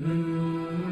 Mm-hmm.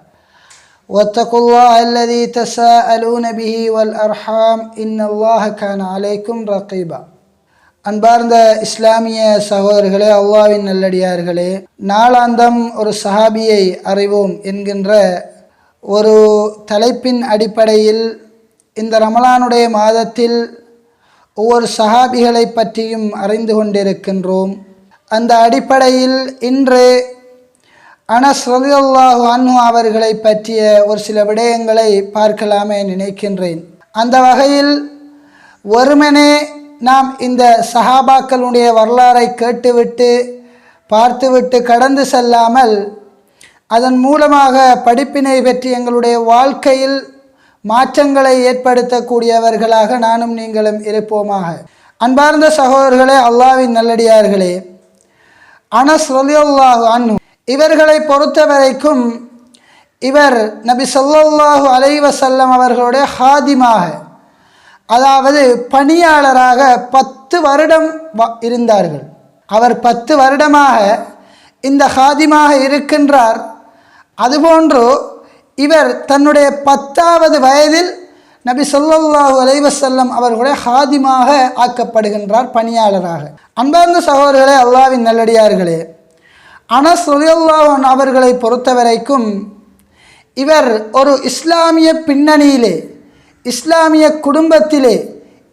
واتقوا الله الذي تساءلون به والأرحام إن الله كان عليكم رقيبا அன்பார்ந்த இஸ்லாமிய சகோதரர்களே அல்லாவின் நல்லடியார்களே நாளாந்தம் ஒரு சஹாபியை அறிவோம் என்கின்ற ஒரு தலைப்பின் அடிப்படையில் இந்த ரமலானுடைய மாதத்தில் ஒவ்வொரு சஹாபிகளை பற்றியும் அறிந்து கொண்டிருக்கின்றோம் அந்த அடிப்படையில் இன்று அனஸ் ரலியல்லாஹு அன்ஹு அவர்களை பற்றிய ஒரு சில விடயங்களை பார்க்கலாமே நினைக்கின்றேன். அந்த வகையில் ஒருமனே நாம் இந்த சஹாபாக்களுடைய வரலாறை கேட்டுவிட்டு பார்த்துவிட்டு கடந்து செல்லாமல் அதன் மூலமாக படிப்பினை பற்றி எங்களுடைய வாழ்க்கையில் மாற்றங்களை ஏற்படுத்தக்கூடியவர்களாக நானும் நீங்களும் இருப்போமாக. அன்பார்ந்த சகோதரர்களே அல்லாவின் நல்லடியார்களே அனஸ் ரலியல்லாஹு அன்னு இவர்களை பொறுத்த வரைக்கும் இவர் நபி சொல்லாஹு அலைவசல்லம் அவர்களுடைய ஹாதிமாக அதாவது பணியாளராக பத்து வருடம் இருந்தார்கள். அவர் பத்து வருடமாக இந்த ஹாதிமாக இருக்கின்றார். அதுபோன்று இவர் தன்னுடைய பத்தாவது வயதில் நபி சொல்லாஹு அலைவசல்லம் அவர்களுடைய ஹாதிமாக ஆக்கப்படுகின்றார் பணியாளராக. அன்பார்ந்த சகோதரர்களே அல்லாவின் நல்லடியார்களே அனஸ் ரலியல்லாஹன் அவர்களை பொறுத்தவரைக்கும் இவர் ஒரு இஸ்லாமிய பின்னணியிலே இஸ்லாமிய குடும்பத்திலே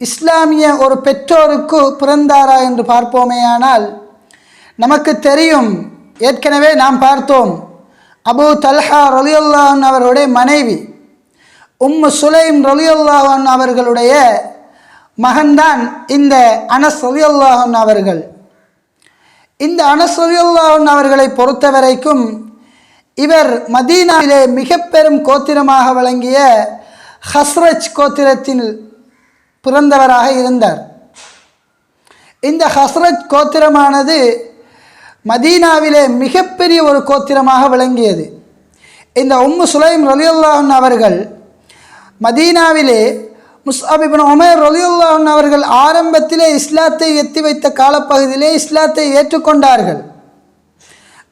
இஸ்லாமிய ஒரு பெற்றோருக்கு பிறந்தாரா என்று பார்ப்போமேயானால் நமக்கு தெரியும் ஏற்கனவே நாம் பார்த்தோம் அபு தல்ஹா ரலியுல்லாஹன் அவர்களுடைய மனைவி உம்மு சுலைம் ரலியுல்லாஹன் அவர்களுடைய மகன்தான் இந்த அனஸ் ரலியுல்லாஹன் அவர்கள். இந்த அனசொலியுல்லான் அவர்களை பொறுத்த வரைக்கும் இவர் மதீனாவிலே மிக பெரும் கோத்திரமாக விளங்கிய ஹஸ்ரஜ் கோத்திரத்தில் பிறந்தவராக இருந்தார். இந்த ஹஸ்ரஜ் கோத்திரமானது மதீனாவிலே மிகப்பெரிய ஒரு கோத்திரமாக விளங்கியது. இந்த உம்மு சுலைம் ரலியுல்லாஹன் அவர்கள் மதீனாவிலே முஸ்அபிபின் உமர் ரலியுல்லான் அவர்கள் ஆரம்பத்திலே இஸ்லாத்தை எத்தி வைத்த காலப்பகுதியிலே இஸ்லாத்தை ஏற்றுக்கொண்டார்கள்.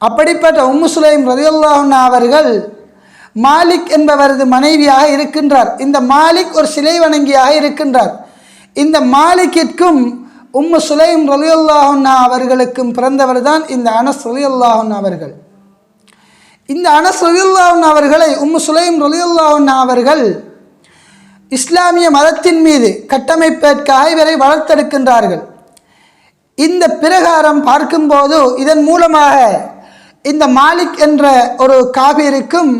அப்படிப்பட்ட உம்மு சுலைம் ரலியுல்லாஹன் அவர்கள் மாலிக் என்பவரது மனைவியாக இருக்கின்றார். இந்த மாலிக் ஒரு சிலை வணங்கியாக இருக்கின்றார். இந்த மாலிக்கிற்கும் உம்மு சுலைம் ரலியுல்லாஹன்னா அவர்களுக்கும் பிறந்தவர் தான் இந்த அனஸ் ரலியுல்லாஹன் அவர்கள். இந்த அனஸ் ரலியுல்லாஹன் அவர்களை உம்மு சுலைம் ரலியுல்லாஹன் அவர்கள் இஸ்லாமிய மதத்தின் மீது கட்டமைப்பதற்காக இவரை வளர்த்தெடுக்கின்றார்கள். இந்த பிரகாரம் பார்க்கும்போது இதன் மூலமாக இந்த மாலிக் என்ற ஒரு காவியருக்கும்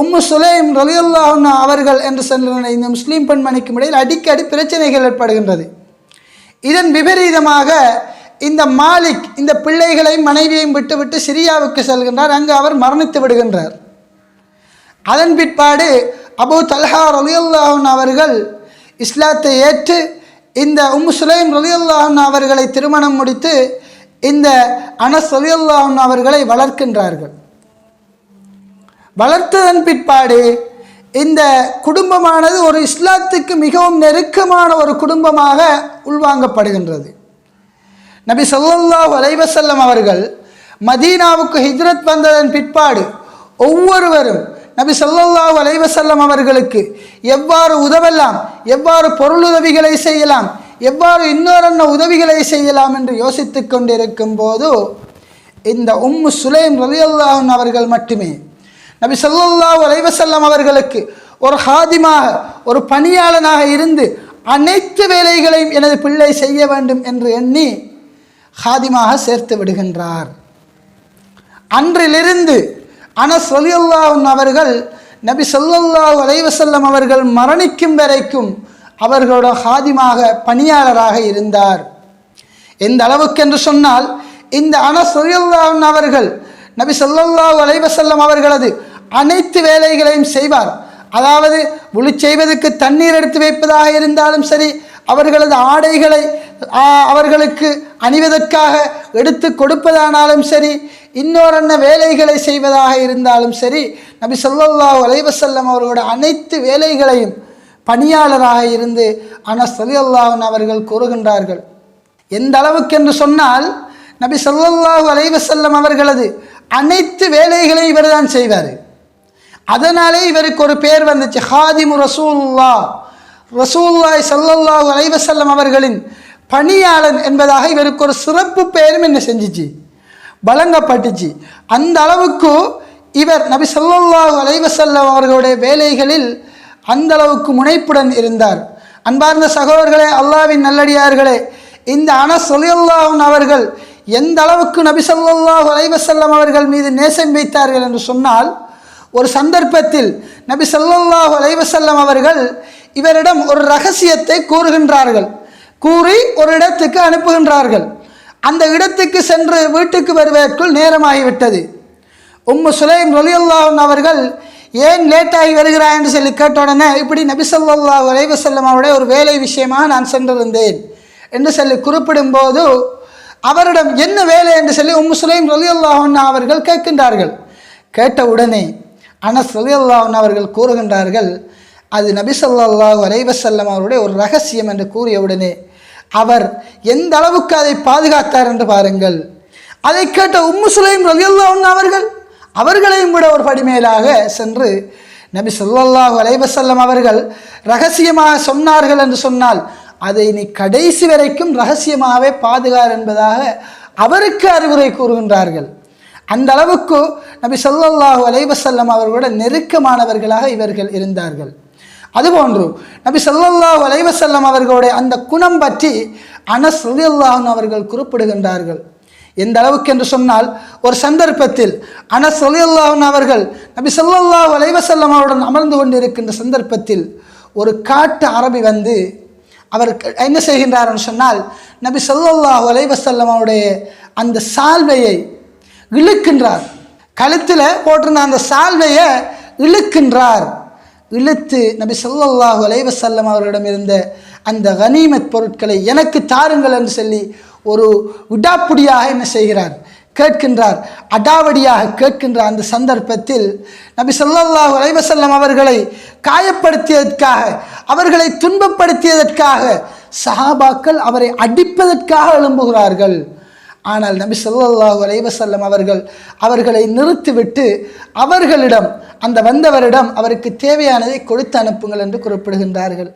உம்மு சுலைம் ரலியுல்லாஹ் அவர்கள் என்று சொல்கிற இந்த முஸ்லீம் பெண்மணிக்கும் இடையில் அடிக்கடி பிரச்சனைகள் ஏற்படுகின்றது. இதன் விபரீதமாக இந்த மாலிக் இந்த பிள்ளைகளையும் மனைவியையும் விட்டுவிட்டு சிரியாவுக்கு செல்கின்றார். அங்கு அவர் மரணித்து விடுகின்றார். அதன் பிற்பாடு அபு தல்ஹா ரலியுல்லாஹன் அவர்கள் இஸ்லாத்தை ஏற்று இந்த உம் சுலைம் ரலியுல்லாஹன் அவர்களை திருமணம் முடித்து இந்த அனஸ் ரலியுல்லாஹன் அவர்களை வளர்க்கின்றார்கள். வளர்த்ததன் பிற்பாடு இந்த குடும்பமானது ஒரு இஸ்லாத்துக்கு மிகவும் நெருக்கமான ஒரு குடும்பமாக உள்வாங்கப்படுகின்றது. நபி சொல்லாஹ் அலைவசல்லம் அவர்கள் மதீனாவுக்கு ஹிஜ்ரத் வந்ததன் பிற்பாடு ஒவ்வொருவரும் நபி சொல்லல்லா அலைவசல்லம் அவர்களுக்கு எவ்வாறு உதவலாம் எவ்வாறு பொருளுதவிகளை செய்யலாம் எவ்வாறு இன்னொரு உதவிகளை செய்யலாம் என்று யோசித்து கொண்டிருக்கும் போது இந்த உம்மு சுலைம் ரலியல்லாஹன் அவர்கள் மட்டுமே நபி சொல்லல்லா அலைவசல்லம் அவர்களுக்கு ஒரு ஹாதிமாக ஒரு பணியாளனாக இருந்து அனைத்து வேலைகளையும் எனது பிள்ளை செய்ய வேண்டும் என்று எண்ணி ஹாதிமாக சேர்த்து விடுகின்றார். அன்றிலிருந்து ஆனால் ரலியல்லாஹு அவர்கள் நபி சொல்லல்லா அலைஹி அவர்கள் மரணிக்கும் வரைக்கும் அவர்களோட ஹாதிமாக பணியாளராக இருந்தார். எந்த அளவுக்கு என்று சொன்னால் இந்த அனஸ் ரலியல்லாஹு அவர்கள் நபி சொல்லல்லா அலைஹி அவர்களது அனைத்து வேலைகளையும் செய்வார். அதாவது ஒளி செய்வதற்கு தண்ணீர் எடுத்து வைப்பதாக இருந்தாலும் சரி அவர்களது ஆடைகளை அவர்களுக்கு அணிவதற்காக எடுத்து கொடுப்பதானாலும் சரி இன்னொரு வேலைகளை செய்வதாக இருந்தாலும் சரி நபி சொல்லல்லா அலைவசல்லம் அவர்களோட அனைத்து வேலைகளையும் பணியாளராக இருந்து அனஸ் அல்லாஹன் அவர்கள் கூறுகின்றார்கள். எந்த அளவுக்கு என்று சொன்னால் நபி சொல்லல்லாஹு அலைவசல்லம் அவர்களது அனைத்து வேலைகளையும் இவர் தான் செய்வார். அதனாலே இவருக்கு ஒரு பேர் வந்துச்சு ஹாதிமு ரசூல்லா ரசூல்லாய் சல்லல்லாஹு அலைவசல்லம் அவர்களின் பணியாளன் என்பதாக இவருக்கு ஒரு சிறப்பு பெயரும் என்ன செஞ்சிச்சு? வழங்கப்பட்டுச்சு. அந்த அளவுக்கு இவர் நபி ஸல்லல்லாஹு அலைவசல்லம் அவர்களுடைய வேலைகளில் அந்த அளவுக்கு முனைப்புடன் இருந்தார். அன்பார்ந்த சகோதரர்களே அல்லாவின் நல்லடியார்களே இந்த அனஸ் ரலியல்லாஹு அவர்கள் எந்த அளவுக்கு நபி ஸல்லல்லாஹு அலைவசல்லம் அவர்கள் மீது நேசம் வைத்தார்கள் என்று சொன்னால் ஒரு சந்தர்ப்பத்தில் நபி ஸல்லல்லாஹு அலைவசல்லம் அவர்கள் இவரிடம் ஒரு ரகசியத்தை கூறுகின்றார்கள். கூறி ஒரு இடத்துக்கு அனுப்புகின்றார்கள். அந்த இடத்துக்கு சென்று வீட்டுக்கு வருவதற்குள் நேரமாகிவிட்டது. உம்மு சுலைம் ரலியல்லாஹு அவர்கள் ஏன் லேட்டாகி வருகிறாய்? என்று சொல்லி கேட்ட உடனே இப்படி நபிசல்லா ஸல்லல்லாஹு அவருடைய ஒரு வேலை விஷயமாக நான் சென்றிருந்தேன். என்று சொல்லி குறிப்பிடும்போது அவரிடம் என்ன வேலை? என்று சொல்லி உம்மு சுலைம் ரொலியுல்லாஹன் அவர்கள் கேட்கின்றார்கள். கேட்ட உடனே அனஸ் ரொலியுல்லாஹன் அவர்கள் கூறுகின்றார்கள் அது நபிசல்லாஹு ஸல்லல்லாஹு அவருடைய ஒரு ரகசியம் என்று கூறிய உடனே அவர் எந்த அளவுக்கு அதை பாதுகாத்தார் என்று பாருங்கள். அதை கேட்ட உம்மு சுலைம் அவர்கள் அவர்களையும் விட ஒரு படிமேலாக சென்று நபி ஸல்லல்லாஹு அலைவசல்லம் அவர்கள் ரகசியமாக சொன்னார்கள் என்று சொன்னால் அதை நீ கடைசி வரைக்கும் ரகசியமாகவே பாதுகார் என்பதாக அவருக்கு அறிவுரை கூறுகின்றார்கள். அந்த அளவுக்கு நபி சொல்லாஹு அலைவசல்லம் வஸல்லம் அவர்களோட நெருக்கமானவர்களாக இவர்கள் இருந்தார்கள். அதுபோன்று நபி ஸல்லல்லாஹு வலைவசல்லம் அவர்களுடைய அந்த குணம் பற்றி அனஸ் ரலியல்லாஹு அவர்கள் குறிப்பிடுகின்றார்கள். எந்த அளவுக்கு என்று சொன்னால் ஒரு சந்தர்ப்பத்தில் அனஸ் ரலியல்லாஹு அவர்கள் நபி ஸல்லல்லாஹு வலைவசல்லம் அவருடன் அமர்ந்து கொண்டிருக்கின்ற சந்தர்ப்பத்தில் ஒரு காட்டு அரபி வந்து அவர் என்ன செய்கின்றார்னு சொன்னால் நபி ஸல்லல்லாஹு வலைவசல்லம் அவருடைய அந்த சால்வையை இழுக்கின்றார். கழுத்தில் போட்டிருந்த அந்த சால்வையை இழுக்கின்றார். இழுத்து நபி சொல்லாஹு அலைவசல்லம் வஸல்லம் அவர்களிடம் இருந்த அந்த கனிமத் பொருட்களை எனக்கு தாருங்கள் என்று சொல்லி ஒரு விடாப்புடியாக என்ன செய்கிறார்? கேட்கின்றார். அடாவடியாக கேட்கின்ற அந்த சந்தர்ப்பத்தில் நபி சொல்லாஹு அலைவசல்லம் அவர்களை காயப்படுத்தியதற்காக அவர்களை துன்பப்படுத்தியதற்காக சஹாபாக்கள் அவரை அடிப்பதற்காக எழும்புகிறார்கள். ஆனால் நபி ஸல்லல்லாஹு அலைஹி அவர்கள் அவர்களை நிறுத்திவிட்டு அவர்களிடம் அந்த வந்தவரிடம் அவருக்கு தேவையானதை கொடுத்து அனுப்புங்கள் என்று குறிப்பிடுகின்றார்கள்.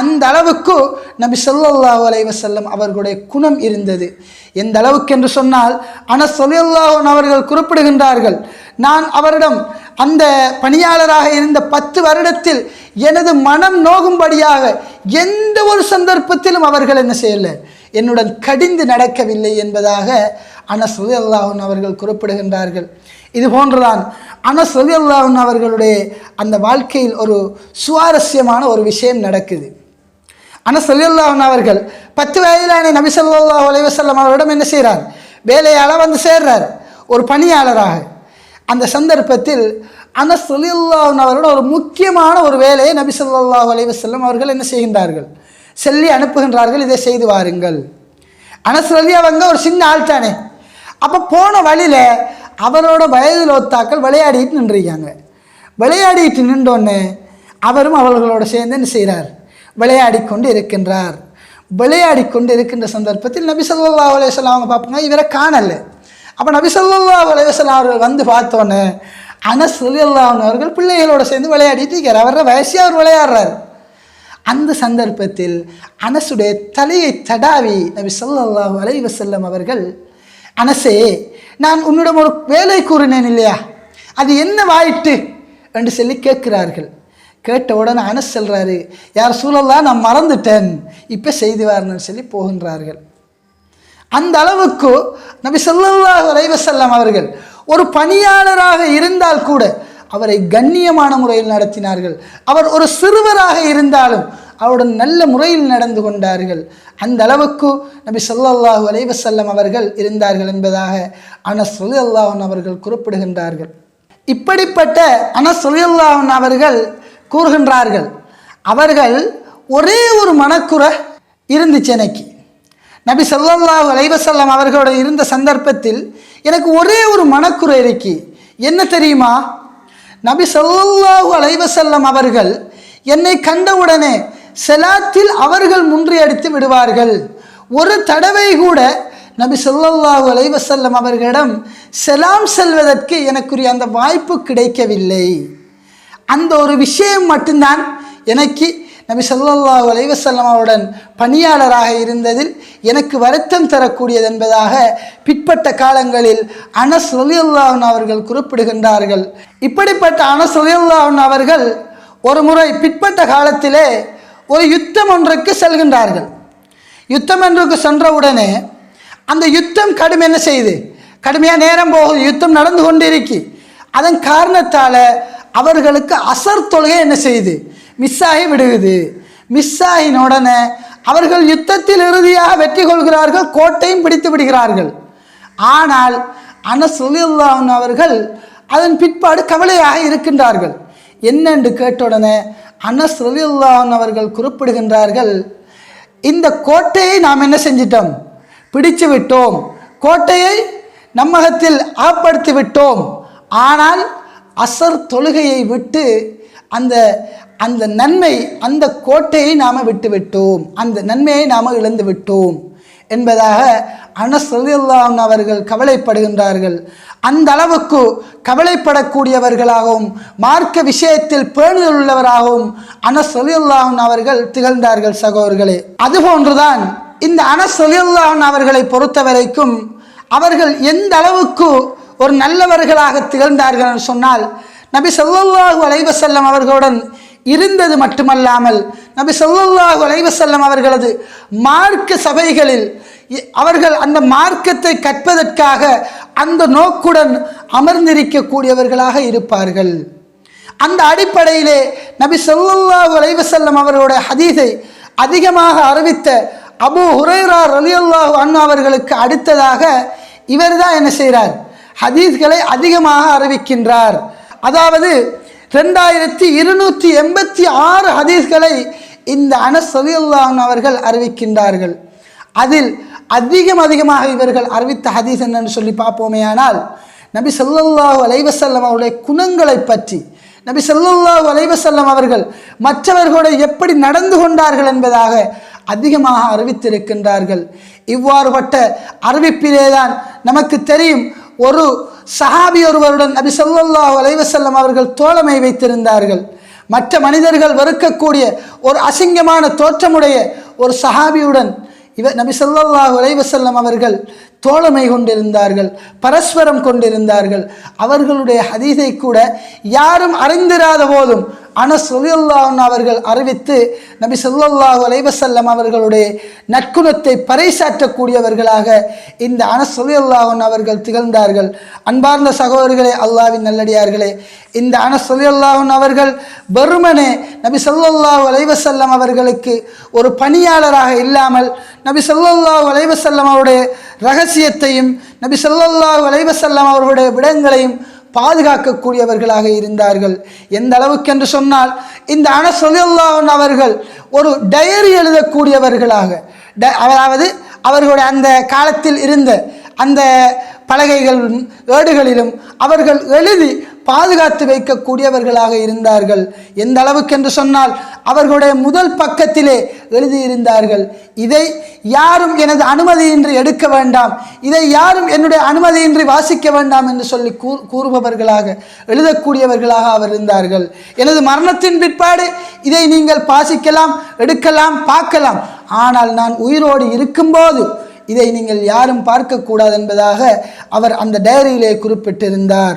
அந்த அளவுக்கு நபி சொல்லாஹு அலைவசல்லம் அவர்களுடைய குணம் இருந்தது. எந்த அளவுக்கு என்று சொன்னால் ஆனால் ஸல்லல்லாஹு அவர்கள் குறிப்பிடுகின்றார்கள் நான் அவரிடம் அந்த பணியாளராக இருந்த பத்து வருடத்தில் எனது மனம் நோகும்படியாக எந்த ஒரு சந்தர்ப்பத்திலும் அவர்கள் என்ன செய்யலை? என்னுடன் கடிந்து நடக்கவில்லை என்பதாக அனஸ் அல்லாஹன் அவர்கள் குறிப்பிடுகின்றார்கள். இது போன்றுதான் அனஸ் அல்லாஹன் அவர்களுடைய அந்த வாழ்க்கையில் ஒரு சுவாரஸ்யமான ஒரு விஷயம் நடக்குது. அனஸ் அல்லாஹன் அவர்கள் பத்து வயதிலான நபி ஸல்லல்லாஹு அலைஹி அவரிடம் என்ன செய்கிறார்? வேலையால் வந்து சேர்றார் ஒரு பணியாளராக. அந்த சந்தர்ப்பத்தில் அனஸ் அல்லாஹன் அவரோட ஒரு முக்கியமான ஒரு வேலையை நபி ஸல்லல்லாஹு அலைஹி அவர்கள் என்ன செய்கின்றார்கள்? சொல்லி அனுப்புகின்றார்கள் இதை செய்து வாருங்கள். அனஸ் அவங்க ஒரு சின்ன ஆள் தானே. அப்போ போன வழியில் அவரோட வயதில் ஒத்தாக்கள் விளையாடிட்டு நின்றுருக்காங்க. விளையாடிட்டு நின்றோன்னு அவரும் அவர்களோட சேர்ந்து என்ன செய்கிறார் விளையாடி கொண்டு இருக்கின்றார். விளையாடி கொண்டு இருக்கின்ற சந்தர்ப்பத்தில் நபி ஸல்லல்லாஹு அவங்க பார்ப்பாங்க இவரை காணலை. அப்போ நபி ஸல்லல்லாஹு அவர்கள் வந்து பார்த்தோன்னே அனஸ் ரலியல்லாஹு அவர்கள் பிள்ளைகளோட சேர்ந்து விளையாடிட்டு இருக்கார். அவரோட வயசியாக அவர் விளையாடுறார். அந்த சந்தர்ப்பத்தில் அனசுடைய தலையை தடாவி நபி சொல்லாஹு அலை வசல்லம் அவர்கள் அனசே நான் உன்னிடம் ஒரு வேலை கூறினேன் இல்லையா? அது என்னவாயிட்டு என்று சொல்லி கேட்கிறார்கள். கேட்ட உடனே அனஸ் செல்கிறாரு யார் சூழல்லாம் நான் மறந்துட்டேன். இப்போ செய்து வரணும்னு சொல்லி போகின்றார்கள். அந்த அளவுக்கு நபி சொல்லாஹு அலைவசல்லாம் அவர்கள் ஒரு பணியாளராக இருந்தால் கூட அவரை கண்ணியமான முறையில் நடத்தினார்கள். அவர் ஒரு சிறுவராக இருந்தாலும் அவருடன் நல்ல முறையில் நடந்து கொண்டார்கள். அந்த அளவுக்கு நபி சொல்லாஹு அலைவசல்லம் அவர்கள் இருந்தார்கள் என்பதாக அனஸ் அல்லாஹன் அவர்கள் குறிப்பிடுகின்றார்கள். இப்படிப்பட்ட அனஸ் அல்லாஹன் அவர்கள் கூறுகின்றார்கள் அவர்கள் ஒரே ஒரு மனக்குறை இருந்துச்சு எனக்கு. நபி சொல்லாஹு அலைவசல்லம் வஸல்லம் அவர்களோட இருந்த சந்தர்ப்பத்தில் எனக்கு ஒரே ஒரு மனக்குறை இருக்கு. என்ன தெரியுமா? நபி சொல்லாஹு அலைவ வஸல்லம் அவர்கள் என்னை கண்டவுடனே செலாத்தில் அவர்கள் முன்றியடித்து விடுவார்கள். ஒரு தடவை கூட நபி சொல்லாஹு அலைவ வஸல்லம் அவர்களிடம் செலாம் செல்வதற்கு எனக்குரிய அந்த வாய்ப்பு கிடைக்கவில்லை. அந்த ஒரு விஷயம் மட்டும்தான் எனக்கு நபி ஸல்லல்லாஹு அலைவசல்லம் அவருடன் பணியாளராக இருந்ததில் எனக்கு வருத்தம் தரக்கூடியது என்பதாக பிற்பட்ட காலங்களில் அனஸ் ரலியல்லாஹு அவர்கள் குறிப்பிடுகின்றார்கள். இப்படிப்பட்ட அனஸ் ரலியல்லாஹு அவர்கள் ஒரு முறை பிற்பட்ட காலத்திலே ஒரு யுத்தம் ஒன்றுக்கு செல்கின்றார்கள். யுத்தம் என்றுக்கு சென்றவுடனே அந்த யுத்தம் கடுமை என்ன செய்து? கடுமையாக நேரம் போகுது யுத்தம் நடந்து கொண்டிருக்கி. அதன் காரணத்தால் அவர்களுக்கு அசர் தொழுகை என்ன செய்யுது மிஸ் ஆகி விடுகுது மிஸ் ஆகின உடனே அவர்கள் யுத்தத்தில் இறுதியாக வெற்றி கொள்கிறார்கள் கோட்டையும் பிடித்து விடுகிறார்கள். ஆனால் அனஸ் அவர்கள் அதன் பிற்பாடு கவலையாக இருக்கின்றார்கள். என்னென்று கேட்டவுடனே அனஸ் ரலியல்லாஹு அவர்கள் குறிப்பிடுகின்றார்கள் இந்த கோட்டையை நாம் என்ன செஞ்சிட்டோம்? பிடிச்சு விட்டோம். கோட்டையை நம்மகத்தில் ஆப்படுத்தி விட்டோம். ஆனால் அசர் தொழுகையை விட்டு அந்த அந்த நன்மை அந்த கோட்டையை நாம் விட்டுவிட்டோம் அந்த நன்மையை நாம் இழந்து விட்டோம். என்பதாக அனஸ் அவர்கள் கவலைப்படுகின்றார்கள். அந்த அளவுக்கு கவலைப்படக்கூடியவர்களாகவும் மார்க்க விஷயத்தில் பேணுதல் உள்ளவராகவும் அனஸ் அவர்கள் திகழ்ந்தார்கள் சகோதரர்களே. அதுபோன்றுதான் இந்த அனஸ் அவர்களை பொறுத்தவரைக்கும் அவர்கள் எந்த அளவுக்கு ஒரு நல்லவர்களாக திகழ்ந்தார்கள் என்று சொன்னால் நபி சொல்லாஹு அலைவசல்லம் அவர்களுடன் இருந்தது மட்டுமல்லாமல் நபி சொல்லாஹு அலைவசல்லம் அவர்களது மார்க்க சபைகளில் அவர்கள் அந்த மார்க்கத்தை கற்பதற்காக அந்த நோக்குடன் அமர்ந்திருக்கக்கூடியவர்களாக இருப்பார்கள். அந்த அடிப்படையிலே நபி சொல்லாஹு அலைவசல்லம் அவர்களுடைய ஹதீஸை அதிகமாக அறிவித்த அபு ஹுரேரா ரலியல்லாஹு அண்ணா அவர்களுக்கு அடுத்ததாக இவர்தான் என்ன செய்கிறார்? ஹதீஸ்களை அதிகமாக அறிவிக்கின்றார். அதாவது ரெண்டாயிரத்தி இருநூற்றி எண்பத்தி ஆறு ஹதீஸ்களை இந்த அனஸ் ரலியல்லாஹு அவர்கள் அறிவிக்கின்றார்கள். அதில் அதிகம் அதிகமாக இவர்கள் அறிவித்த ஹதீஸ் என்னன்னு சொல்லி பார்ப்போமேயானால் நபி ஸல்லல்லாஹு அலைவசல்லம் அவருடைய குணங்களை பற்றி நபி ஸல்லல்லாஹு அலைவசல்லம் அவர்கள் மற்றவர்களோட எப்படி நடந்து கொண்டார்கள் என்பதாக அதிகமாக அறிவித்திருக்கின்றார்கள். இவ்வாறுபட்ட அறிவிப்பிலேதான் நமக்கு தெரியும் ஒரு சஹாபி ஒருவருடன் நபி ஸல்லல்லாஹு அலைவசல்லம் அவர்கள் தோழமை வைத்திருந்தார்கள். மற்ற மனிதர்கள் வெறுக்கக்கூடிய ஒரு அசிங்கமான தோற்றமுடைய ஒரு சஹாபியுடன் இவர் நபி ஸல்லல்லாஹு அலைஹி அவர்கள் தோழமை கொண்டிருந்தார்கள் பரஸ்பரம் கொண்டிருந்தார்கள். அவர்களுடைய ஹதீஸை கூட யாரும் அறிந்திராத போதும் அனஸ் ரலியல்லாஹு அவர்கள் அறிவித்து நபி சொல்லாஹு அலைவசல்லம் அவர்களுடைய நற்குணத்தை பறைசாற்றக்கூடியவர்களாக இந்த அனஸ் ரலியல்லாஹு அவர்கள் திகழ்ந்தார்கள். அன்பார்ந்த சகோதரர்களே அல்லாஹ்வின் நல்லடியார்களே இந்த அனஸ் ரலியல்லாஹு அவர்கள் வெறுமனே நபி சொல்லாஹு அலைவசல்லம் அவர்களுக்கு ஒரு பணியாளராக இல்லாமல் நபி சொல்லாஹு அலைவசல்லம் அவருடைய ரகசியத்தையும் நபி ஸல்லல்லாஹு அலைஹி அவர்களுடைய விடங்களையும் பாதுகாக்கக்கூடியவர்களாக இருந்தார்கள். எந்த அளவுக்கு என்று சொன்னால் இந்த அனஸ் அவர்கள் ஒரு டயரி எழுதக்கூடியவர்களாக ட- அதாவது அவர்களுடைய அந்த காலத்தில் இருந்த அந்த பலகைகளிலும் ஏடுகளிலும் அவர்கள் எழுதி பாதுகாத்து வைக்கக்கூடியவர்களாக இருந்தார்கள். எந்த அளவுக்கு என்று சொன்னால் அவர்களுடைய முதல் பக்கத்திலே எழுதியிருந்தார்கள். இதை யாரும் எனது அனுமதியின்றி எடுக்க வேண்டாம். இதை யாரும் என்னுடைய அனுமதியின்றி வாசிக்க வேண்டாம் என்று சொல்லி கூ கூறுபவர்களாக எழுதக்கூடியவர்களாக அவர் இருந்தார்கள். எனது மரணத்தின் பிற்பாடு இதை நீங்கள் பாசிக்கலாம் எடுக்கலாம் பார்க்கலாம். ஆனால் நான் உயிரோடு இருக்கும்போது இதை நீங்கள் யாரும் பார்க்கக்கூடாது என்பதாக அவர் அந்த டைரியிலே குறிப்பிட்டிருந்தார்.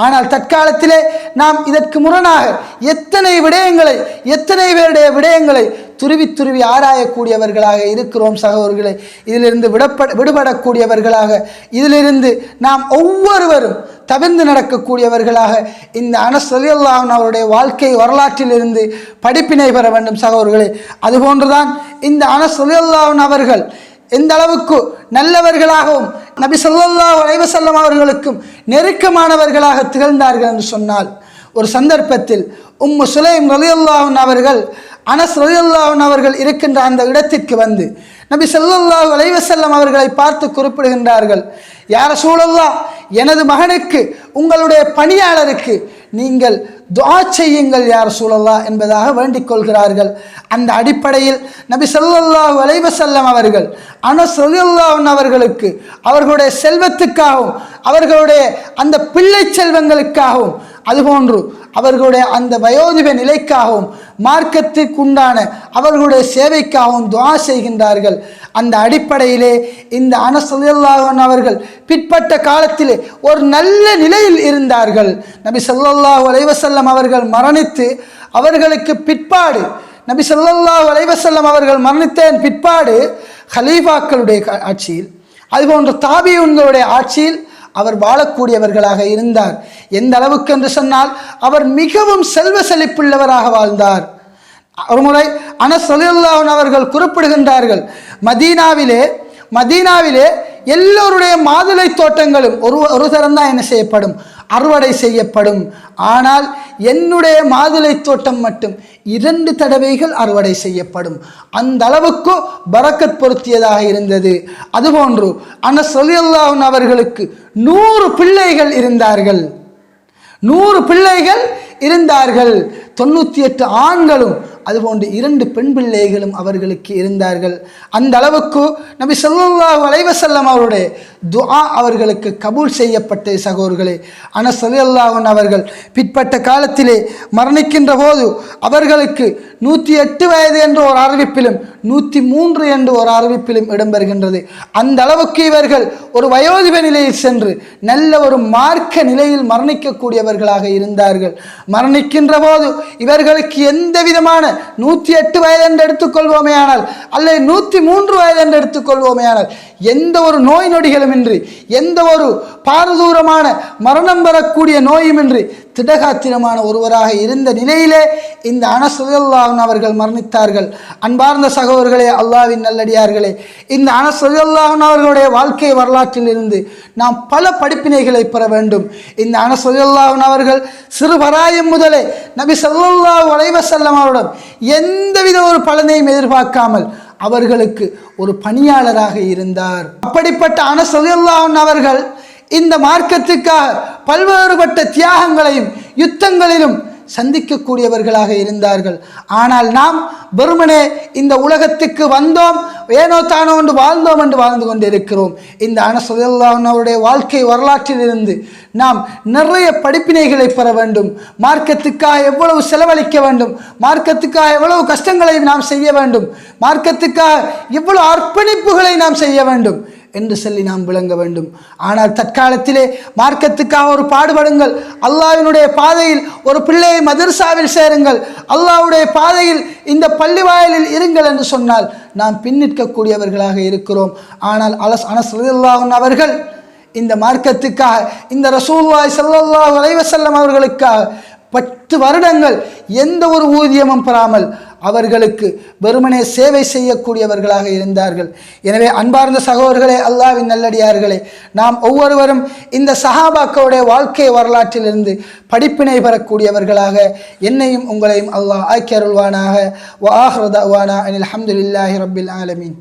ஆனால் தற்காலத்திலே நாம் இதற்கு முரணாக எத்தனை விடயங்களை எத்தனை பேருடைய விடயங்களை துருவி துருவி ஆராயக்கூடியவர்களாக இருக்கிறோம் சகோதரர்களே. இதிலிருந்து விடப்பட விடுபடக்கூடியவர்களாக இதிலிருந்து நாம் ஒவ்வொருவரும் தவிர்ந்து நடக்கக்கூடியவர்களாக இந்த அனஸ் ரலியல்லாஹு அவருடைய வாழ்க்கை வரலாற்றிலிருந்து படிப்பினை பெற வேண்டும் சகோதரர்களே. அதுபோன்றுதான் இந்த அனஸ் ரலியல்லாஹு அவர்கள் எந்த அளவுக்கு நல்லவர்களாகவும் நபி சொல்லல்லா அலைவசல்லம் அவர்களுக்கும் நெருக்கமானவர்களாக திகழ்ந்தார்கள் என்று சொன்னால் ஒரு சந்தர்ப்பத்தில் உம்மு சுலைம் ரலியுல்லாஹன் அவர்கள் அனஸ் ரலியுல்லாஹன் அவர்கள் இருக்கின்ற அந்த இடத்திற்கு வந்து நபி ஸல்லல்லாஹு அலைவசல்லம் அவர்களை பார்த்து குறிப்பிடுகின்றார்கள் யார சூழல்லா எனது மகனுக்கு உங்களுடைய பணியாளருக்கு நீங்கள் துவா செய்யுங்கள் யார் சூழல்லா என்பதாக வேண்டிக் கொள்கிறார்கள். அந்த அடிப்படையில் நபி ஸல்லல்லாஹு அலைஹி செல்லம் அவர்கள் அணு ரலியல்லாஹு அவர்களுக்கு அவர்களுடைய செல்வத்துக்காகவும் அவர்களுடைய அந்த பிள்ளை செல்வங்களுக்காகவும் அதுபோன்று அவர்களுடைய அந்த வயோதிப நிலைக்காகவும் மார்க்கத்திற்குண்டான அவர்களுடைய சேவைக்காகவும் துவா செய்கின்றார்கள். அந்த அடிப்படையிலே இந்த அனசல்லாஹன் அவர்கள் பிற்பட்ட காலத்திலே ஒரு நல்ல நிலையில் இருந்தார்கள். நபி ஸல்லல்லாஹு அலைவசல்லம் அவர்கள் மரணித்து அவர்களுக்கு பிற்பாடு நபி ஸல்லல்லாஹு அலைவசல்லம் அவர்கள் மரணித்தேன் பிற்பாடு ஹலீஃபாக்களுடைய ஆட்சியில் அதுபோன்ற தாபியுன்களுடைய ஆட்சியில் அவர் வாழக்கூடியவர்களாக இருந்தார். எந்த அளவுக்கு என்று சொன்னால் அவர் மிகவும் செல்வ செழிப்புள்ளவராக வாழ்ந்தார். ஒருமுறை அனஸ் அவர்கள் குறிப்பிடுகின்றார்கள் மதீனாவிலே மதீனாவிலே எல்லோருடைய மாதுளை தோட்டங்களும் ஒரு ஒரு தரம் தான் என்ன செய்யப்படும்? அறுவடை செய்யப்படும். ஆனால் என்னுடைய மாதுளை தோட்டம் மட்டும் இரண்டு தடவைகள் அறுவடை செய்யப்படும். அந்த அளவுக்கு பரக்கத் பொருத்தியதாக இருந்தது. அதுபோன்று அனஸ் ரலியல்லாஹு அவர்களுக்கு நூறு பிள்ளைகள் இருந்தார்கள். நூறு பிள்ளைகள் இருந்தார்கள். தொண்ணூற்றி எட்டு ஆண்களும் அதுபோன்று இரண்டு பெண் பிள்ளைகளும் அவர்களுக்கு இருந்தார்கள். அந்த அளவுக்கு நபி சொல்லா அலைஹி அவருடைய துஆ அவர்களுக்கு கபூல் செய்யப்பட்ட சகோதரர்களே. ஆனால் ஸல்லல்லாஹு அவர்கள் பிற்பட்ட காலத்திலே மரணிக்கின்ற போது அவர்களுக்கு நூற்றி எட்டு வயது என்ற ஒரு அறிவிப்பிலும் நூற்றி மூன்று என்று ஒரு அறிவிப்பிலும் இடம்பெறுகின்றது. அந்த அளவுக்கு இவர்கள் ஒரு வயோதிப நிலையில் சென்று நல்ல ஒரு மார்க்க நிலையில் மரணிக்கக்கூடியவர்களாக இருந்தார்கள். மரணிக்கின்ற போது இவர்களுக்கு எந்த விதமான நூற்றி எட்டு வயது என்று எடுத்துக்கொள்வோமே ஆனால் அல்லது நூற்றி மூன்று வயது என்று எடுத்துக்கொள்வோமே ஆனால் எந்த ஒரு நோய் நொடிகளும் இன்றி எந்த ஒரு பாரதூரமான மரணம் வரக்கூடிய நோயுமின்றி திடகாத்திரமான ஒருவராக இருந்த நிலையிலே இந்த அனசுல்லாஹன் அவர்கள் மரணித்தார்கள். அன்பார்ந்த சகோதரர்களே அல்லாவின் நல்லடியார்களே இந்த அனசுல்லாஹன் அவர்களுடைய வாழ்க்கை வரலாற்றில் இருந்து நாம் பல படிப்பினைகளை பெற வேண்டும். இந்த அனசுல்லாஹன் அவர்கள் சிறுபராயம் முதலே நபி ஸல்லல்லாஹு அலைஹி வஸல்லம் அவரிடம் எந்தவித ஒரு பலனையும் எதிர்பார்க்காமல் அவர்களுக்கு ஒரு பணியாளராக இருந்தார். அப்படிப்பட்ட அனசல்லாஹன் அவர்கள் இந்த மார்க்கத்துக்காக பல்வேறுபட்ட தியாகங்களையும் யுத்தங்களிலும் சந்திக்கக்கூடியவர்களாக இருந்தார்கள். ஆனால் நாம் வெறுமனே இந்த உலகத்துக்கு வந்தோம் ஏனோ தானோ என்று வாழ்ந்தோம் என்று வாழ்ந்து கொண்டிருக்கிறோம். இந்த அனசல்லாஹன் வாழ்க்கை வரலாற்றிலிருந்து நாம் நிறைய படிப்பினைகளை பெற வேண்டும். மார்க்கத்துக்காக எவ்வளவு செலவழிக்க வேண்டும் மார்க்கத்துக்காக எவ்வளவு கஷ்டங்களை நாம் செய்ய வேண்டும் மார்க்கத்துக்காக எவ்வளவு அர்ப்பணிப்புகளை நாம் செய்ய வேண்டும். என்று சொல்லி நாம் விளங்க வேண்டும். ஆனால் தற்காலத்திலே மார்க்கத்துக்காக ஒரு பாடுபடுங்கள். அல்லாவினுடைய பாதையில் ஒரு பிள்ளையை மதர்சாவில் சேருங்கள். அல்லாஹ்வுடைய பாதையில் இந்த பள்ளி வாயிலில் இருங்கள் என்று சொன்னால் நாம் பின்னிற்கக்கூடியவர்களாக இருக்கிறோம். ஆனால் அலஸ் அனஸ் ரலியல்லாஹு அவர்கள் இந்த மார்க்கத்துக்காக இந்த ரசூல்லாய் ஸல்லல்லாஹு அலைவசல்லம் அவர்களுக்காக பத்து வருடங்கள் எந்த ஒரு ஊதியமும் பெறாமல் அவர்களுக்கு வெறுமனே சேவை செய்யக்கூடியவர்களாக இருந்தார்கள். எனவே அன்பார்ந்த சகோதரர்களே அல்லாவின் நல்லடியார்களே நாம் ஒவ்வொருவரும் இந்த சஹாபாக்களுடைய வாழ்க்கை வரலாற்றிலிருந்து படிப்பினை பெறக்கூடியவர்களாக என்னையும் உங்களையும் அல்லாஹ் ஆக்கியருள்வானாக வாஹ்ரதானா அனில் அஹமதுல்லாஹி ரபில் ஆலமீன்.